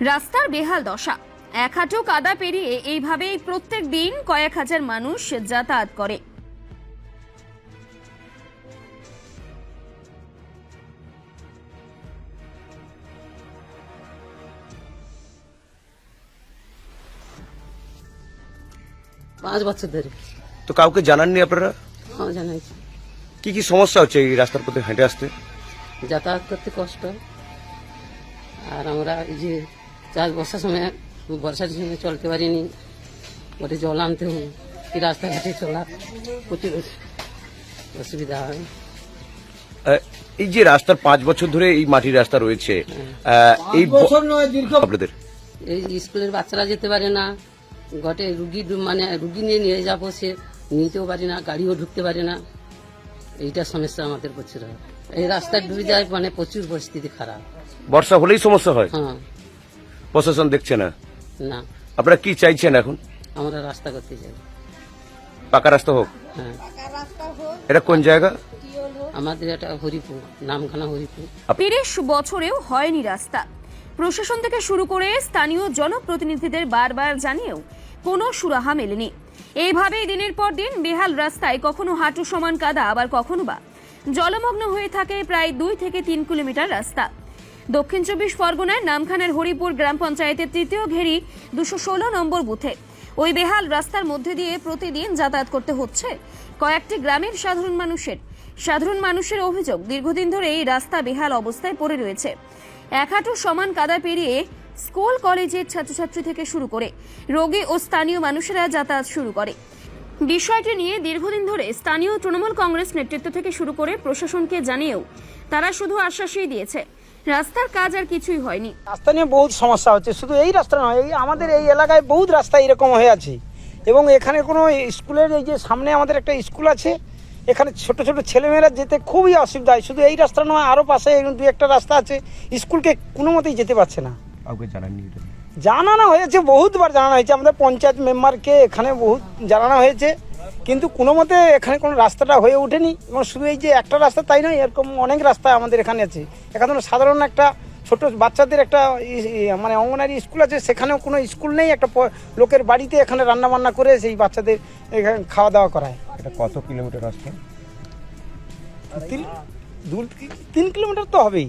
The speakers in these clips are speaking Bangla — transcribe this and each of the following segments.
রাস্তার বেহাল দশা। এক হাঁটু কাদা পেরিয়ে এইভাবেই প্রত্যেক দিন কয়েক হাজার মানুষ যাতায়াত করে। পাঁচ বছর ধরে। তো কাউকে জানাননি আপনারা? হ্যাঁ জানাইছি। কি কি সমস্যা হচ্ছে এই রাস্তার পথে হেঁটে আসতে? যাতায়াত করতে কষ্ট। আর আমরা এই যে চাষ বর্ষার সময় বর্ষার সময় চলতে পারিনি। ওটা জল আনতে হবে এই রাস্তাঘাটে চলা প্রচুর অসুবিধা হয়। এই যে রাস্তার পাঁচ বছর ধরে এই মাটির রাস্তা রয়েছে এই আপনাদের? এই স্কুলের বাচ্চারা যেতে পারে না। ঘটে রুগী মানে রুগী নিয়ে নিয়ে যাব সে নিতেও পারে না গাড়িও ঢুকতে পারে না। এইটা সমস্যা আমাদের প্রচুর হয়। এই রাস্তা ডুবে যায় মানে প্রচুর পরিস্থিতি খারাপ। বর্ষা হলেই সমস্যা হয়? হ্যাঁ। প্রশাসন দেখছে না। না। আপনারা কি চাইছেন এখন? আমরা রাস্তা করতে চাই। পাকা রাস্তা হোক। হ্যাঁ। এটা কোন জায়গা? আমাদের এটা হরিপুর নামখানা হরিপুর। তিরিশ বছরেও হয়নি রাস্তা। প্রশাসন থেকে শুরু করে স্থানীয় জনপ্রতিনিধিদের বারবার জানিয়েও কোনো সুরাহা মেলেনি। এইভাবেই দিনের পর দিন বেহাল রাস্তায় কখনো হাঁটু সমান কাদা আবার কখনো বা। জলমগ্ন হয়ে থাকে প্রায় দুই থেকে তিন কিলোমিটার রাস্তা। দক্ষিণ চব্বিশ পরগনায় নামখানের হরিপুর গ্রাম পঞ্চায়েতের তৃতীয় ঘেরি দুশো ষোলো নম্বর বুথে। ওই বেহাল রাস্তার মধ্যে দিয়ে প্রতিদিন যাতায়াত করতে হচ্ছে। কয়েকটি গ্রামের সাধারণ মানুষের। সাধারণ মানুষের অভিযোগ দীর্ঘদিন ধরে এই রাস্তা বেহাল অবস্থায় পড়ে রয়েছে। এক হাঁটু সমান কাদা পেরিয়ে স্কুল, কলেজের ছাত্রছাত্রী থেকে শুরু করে রোগী ও স্থানীয় মানুষেরা যাতায়াত শুরু করে। বিষয়টি নিয়ে দীর্ঘদিন ধরে স্থানীয় তৃণমূল কংগ্রেস নেতৃত্ব থেকে শুরু করে প্রশাসনকে জানিয়েও তারা শুধু আশ্বাসই দিয়েছে। রাস্তার কাজ আর কিছুই হয়নি। রাস্তা নিয়ে বহুত সমস্যা হচ্ছে। শুধু এই রাস্তা নয় এই আমাদের এই এলাকায় বহুত রাস্তা এরকম হয়ে আছে। এবং এখানে কোনো স্কুলের এই যে সামনে আমাদের একটা স্কুল আছে এখানে ছোট ছোট ছেলেমেয়েরা যেতে খুবই অসুবিধা হয়। শুধু এই রাস্তা নয় আরও পাশে এরকম দু একটা রাস্তা আছে স্কুলকে কোনো মতেই যেতে পারছে না। কাউকে জানাননি জানানো হয়েছে বহুতবার জানানো হয়েছে। আমাদের পঞ্চায়েত মেম্বারকে এখানে বহুত জানানো হয়েছে। কিন্তু কোনো মতে এখানে কোনো রাস্তাটা হয়ে ওঠেনি এবং শুধু এই যে একটা রাস্তা তাই নয় এরকম অনেক রাস্তা আমাদের এখানে আছে। এখানে সাধারণ একটা ছোট বাচ্চাদের একটা মানে অঙ্গনারী স্কুল আছে সেখানেও কোনো স্কুল নেই একটা লোকের বাড়িতে এখানে রান্না বান্না করে সেই বাচ্চাদের এখানে খাওয়া দাওয়া করায়। এটা কত কিলোমিটার দু তিন কিলোমিটার তো হবেই।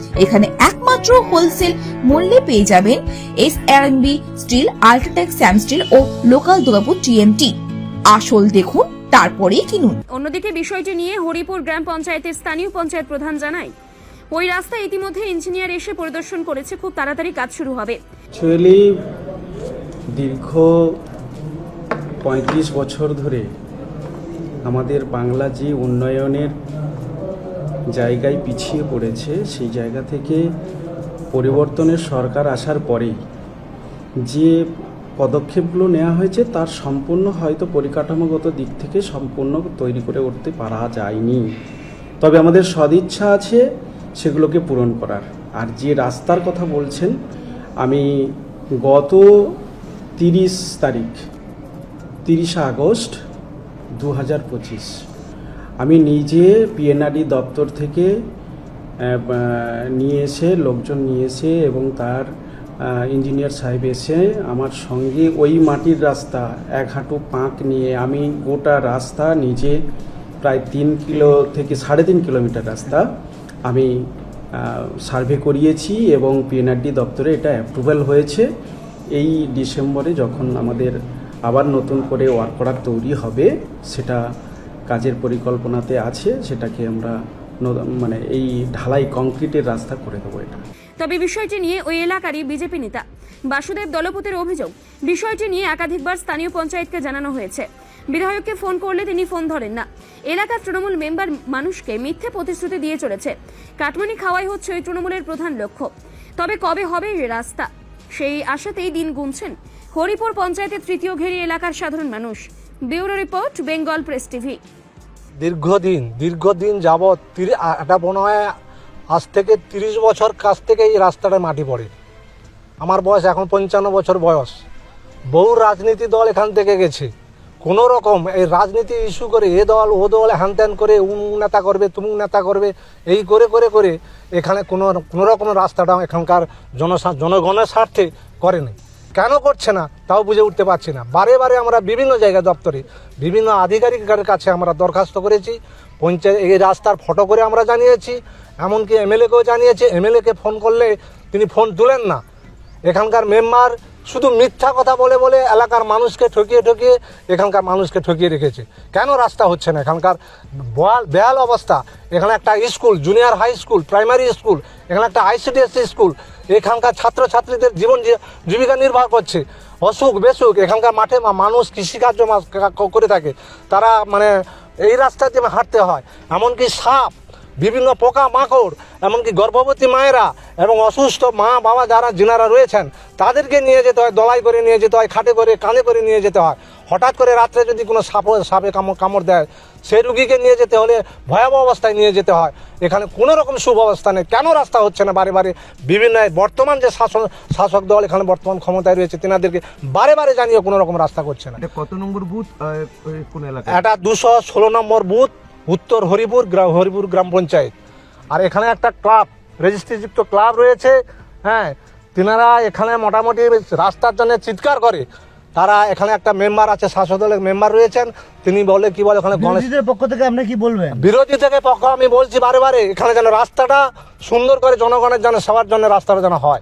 এখানে একমাত্র হোলসেল মূল্যে পেয়ে যাবেন S B steel UltraTech Sam steel ও লোকাল দুর্গাপুর টিএমটি আসল দেখুন তারপরেই কিনুন। অন্যদিকে বিষয়টি নিয়ে হরিপুর গ্রাম পঞ্চায়েতের স্থানীয় পঞ্চায়েত প্রধান জানায় ওই রাস্তা ইতিমধ্যে ইঞ্জিনিয়ার এসে পরিদর্শন করেছে খুব তাড়াতাড়ি কাজ শুরু হবে। অ্যাকচুয়ালি দীর্ঘ পঁয়ত্রিশ বছর ধরে আমাদের বাংলা যে উন্নয়নের জায়গায় পিছিয়ে পড়েছে, সেই জায়গা থেকে পরিবর্তনের সরকার আসার পরেই যে পদক্ষেপগুলো নেওয়া হয়েছে তার সম্পূর্ণ হয়তো পরিকাঠামোগত দিক থেকে সম্পূর্ণ তৈরি করে উঠতে পারা যায়নি। তবে আমাদের সদিচ্ছা আছে সেগুলোকে পূরণ করার। আর যে রাস্তার কথা বলছেন, আমি গত তিরিশ তারিখ, তিরিশে আগস্ট দু হাজার পঁচিশ আমি নিজে পিএনআরডি দপ্তর থেকে নিয়ে এসে, লোকজন নিয়ে এসে এবং তার ইঞ্জিনিয়ার সাহেব এসে আমার সঙ্গে ওই মাটির রাস্তা, এক হাঁটু পাঁক নিয়ে আমি গোটা রাস্তা নিজে প্রায় তিন কিলো থেকে সাড়ে তিন কিলোমিটার রাস্তা আমি সার্ভে করিয়েছি এবং পিএনআরডি দপ্তরে এটা অ্যাপ্রুভাল হয়েছে। এই ডিসেম্বরে যখন আমাদের আবার নতুন করে ওয়ার্ক অর্ডার তৈরি হবে, সেটা কাজের পরিকল্পনাতে আছে, সেটাকে আমরা মানে এই ঢালাই কংক্রিটের রাস্তা করে দেবো এটা। তবে বিষয়টি নিয়ে ওই এলাকারই বিজেপি নেতা বাসুদেব দলপতির অভিযোগ, বিষয়টি নিয়ে একাধিকবার স্থানীয় পঞ্চায়েতকে জানানো হয়েছে। বিধায়ককে ফোন করলে তিনি ফোন ধরেন না। এলাকার তৃণমূল মেম্বার মানুষকে মিথ্যে প্রতিশ্রুতি দিয়ে চলেছে। কাটমানি খাওয়াই হচ্ছে ওই তৃণমূলের প্রধান লক্ষ্য। তবে কবে হবে রাস্তা? সেই আশাতেই দিন গুনছেন হরিপুর পঞ্চায়েতের তৃতীয় ঘেরি এলাকার সাধারণ মানুষ। Bureau report, Bengal press TV. দীর্ঘদিন দীর্ঘদিন যাবৎ এটা মনে হয় আজ থেকে তিরিশ বছর কাছ থেকে এই রাস্তাটা মাটি পড়ে। আমার বয়স এখন পঞ্চান্ন বছর বয়স। বহু রাজনীতি দল এখান থেকে গেছে। কোনো রকম এই রাজনীতি ইস্যু করে এ দল, ও দল হ্যান ত্যান করে উমুক নেতা করবে তুমুক নেতা করবে, এই করে করে করে এখানে কোনো কোনো রকম রাস্তাটা এখানকার জনসা জনগণের স্বার্থে করেনি। কেন করছে না, তাও বুঝে উঠতে পারছি না। বারে বারে আমরা বিভিন্ন জায়গা দপ্তরে, বিভিন্ন আধিকারিকের কাছে আমরা দরখাস্ত করেছি, পঞ্চায়েত, এই রাস্তার ফটো করে আমরা জানিয়েছি, এমনকি এমএলএকেও জানিয়েছি, এমএলএকে ফোন করলে তিনি ফোন তুলেন না। এখানকার মেম্বার শুধু মিথ্যা কথা বলে বলে এলাকার মানুষকে ঠকিয়ে ঠকিয়ে এখানকার মানুষকে ঠকিয়ে রেখেছে। কেন রাস্তা হচ্ছে না? এখানকার বেহাল অবস্থা। এখানে একটা school junior high school primary school এখানে একটা আইসিডিএসসি স্কুল এখানকার ছাত্রছাত্রীদের জীবন জীবিকা নির্বাহ করছে। অসুখ, বেসুখ, এখানকার মাঠে মানুষ কৃষিকার্য করে থাকে। তারা মানে এই রাস্তা দিয়ে হাঁটতে হয়। এমনকি সাপ, বিভিন্ন পোকা মাকড় এমনকি গর্ভবতী মায়েরা এবং অসুস্থ মা বাবা যারা, যিনারা রয়েছেন, তাদেরকে নিয়ে যেতে হয়, দলাই করে নিয়ে যেতে হয়, খাটে করে কানে করে নিয়ে যেতে হয়। হঠাৎ করে রাত্রে যদি কোনো সাপ সাপে কামড় কামড় দেয় সেই রুগীকে নিয়ে যেতে হলে ভয়াবহ অবস্থায় নিয়ে যেতে হয়। এখানে কোনো রকম সুব্যবস্থা নেই। কেন রাস্তা হচ্ছে না বারে বারে? বিভিন্ন বর্তমান যে শাসন শাসক দল এখানে বর্তমান ক্ষমতায় রয়েছে তেনাদেরকে বারে বারে জানিয়ে কোনো রকম রাস্তা করছে না। কত নম্বর বুথ কোন এলাকা এটা দুশো ষোলো নম্বর বুথ উত্তর হরিপুর গ্রাম হরিপুর গ্রাম পঞ্চায়েত। আর এখানে একটা ক্লাব রেজিস্ট্রিযুক্ত ক্লাব রয়েছে হ্যাঁ তেনারা এখানে মোটামুটি রাস্তার জন্য চিৎকার করে। তারা এখানে একটা মেম্বার আছে শাসক দলের মেম্বার রয়েছেন। তিনি বলে কি বলে ওখানে গণেশের পক্ষ থেকে আপনি কি বলবেন? বিরোধী থেকে পক্ষ আমি বলছি বারে বারে এখানে যেন রাস্তাটা সুন্দর করে জনগণের জন্য সবার জন্য রাস্তাটা যেন হয়।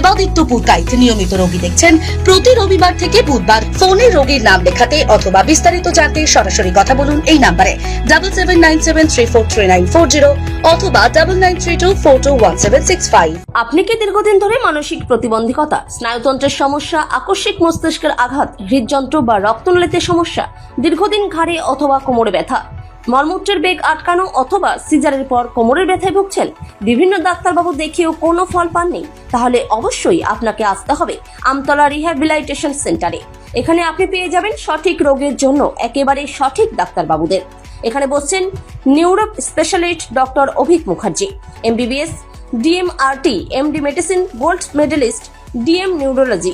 Debaditya Purkait. নিয়মিত রোগী দেখছেন প্রতি রবিবার থেকে বুধবার। ফোনে রোগীর নাম লেখাতে অথবা বিস্তারিত জানতে সরাসরি কথা বলুন এই নাম্বারে। Double seven nine seven three four three nine four zero অথবা double nine three two four two one seven six five আপনি কি দীর্ঘদিন ধরে মানসিক প্রতিবন্ধকতা, স্নায়ুতন্ত্রের সমস্যা, আকস্মিক মস্তিষ্কের আঘাত, হৃদযন্ত্র বা রক্তনলিতে সমস্যা, দীর্ঘদিন ঘাড়ে অথবা কোমরে ব্যথা? মলমূত্রের বেগ আটকানো অথবা সিজারের পর কোমরের ব্যথায় ভুগছেন? বিভিন্ন ডাক্তারবাবু দেখিয়েও কোনো ফল পাননি? তাহলে অবশ্যই আপনাকে আসতে হবে আমতলা রিহ্যাবিলাইটেশন সেন্টারে। এখানে আপনি পেয়ে যাবেন সঠিক রোগের জন্য একেবারে সঠিক ডাক্তারবাবুদের। এখানে বসছেন neuro specialist doctor Avik Mukherjee, MBBS, DMRT, MD medicine, gold medallist, DM neurology.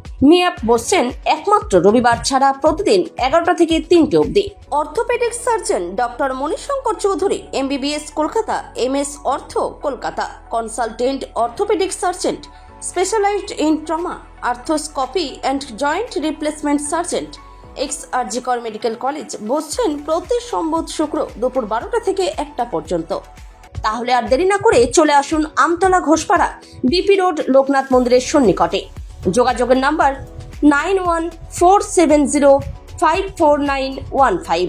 MIAP বসছেন একমাত্র রবিবার ছাড়া প্রতিদিন এগারোটা থেকে তিনটে অবধি। Orthopaedics surgeon doctor Manishankar Chowdhury, MBBS Kolkata M S ortho Kolkata, consultant orthopaedic surgeon specialised in trauma, arthroscopy and joint replacement surgeon ex RG Kar medical college বসছেন প্রতি সম্বোধ শুক্র দুপুর বারোটা থেকে একটা পর্যন্ত। তাহলে আর দেরি না করে চলে আসুন আমতলা ঘোষপাড়া, বিপি রোড, লোকনাথ মন্দিরের সন্নিকটে। যোগাযোগের number nine one four seven zero five four nine one five.